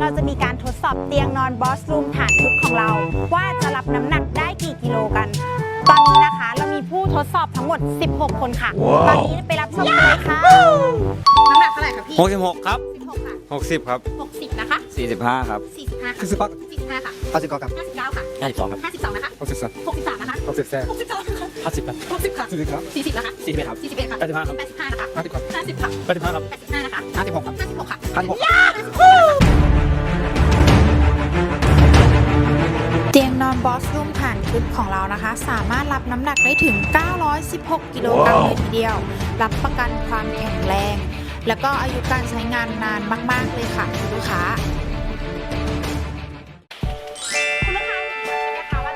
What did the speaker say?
เราจะมีการทดสอบเตียงนอนบอสรูมฐานทุกของเรา ว่าจะรับน้ำหนักได้กี่กิโลกัน ตอนนี้นะคะเรามีผู้ทดสอบทั้งหมด 16 คนค่ะ ตอนนี้ไปรับชมกัเลยค่ะ น้ำหนักเท่าไหร่คะพี่หกสิบหกครับ16ค่ะหกสิบครับ60นะคะสี่สิบห้าครับ45ค่ะ45ค่ะห้าสิบเก้าครับ59ค่ะห้าสิบสองครับ52นะคะหกสิบสาม63นะห้าสิบสาม62นะคะห้าสิบครับ60ค่ะสี่สิบครับนะคะสี่สิบเอ็ดครับ41ค่ะ85ครับ85นะคะห้าสิบครับ50ค่ะ85ครับ85นะคะ56ครับ56ค่ะ พันหก 55 ยงนอนบอสรูมฐานทึบของเรานะคะ สามารถรับน้ำหนักได้ถึง 916 กิโลกรัมเลยทีเดียว รับประกันความแข็งแรง แล้วก็อายุการใช้งานนานมากๆเลยค่ะคุณลูกค้าคุณลูกค้าเห็นไหมนะคะว่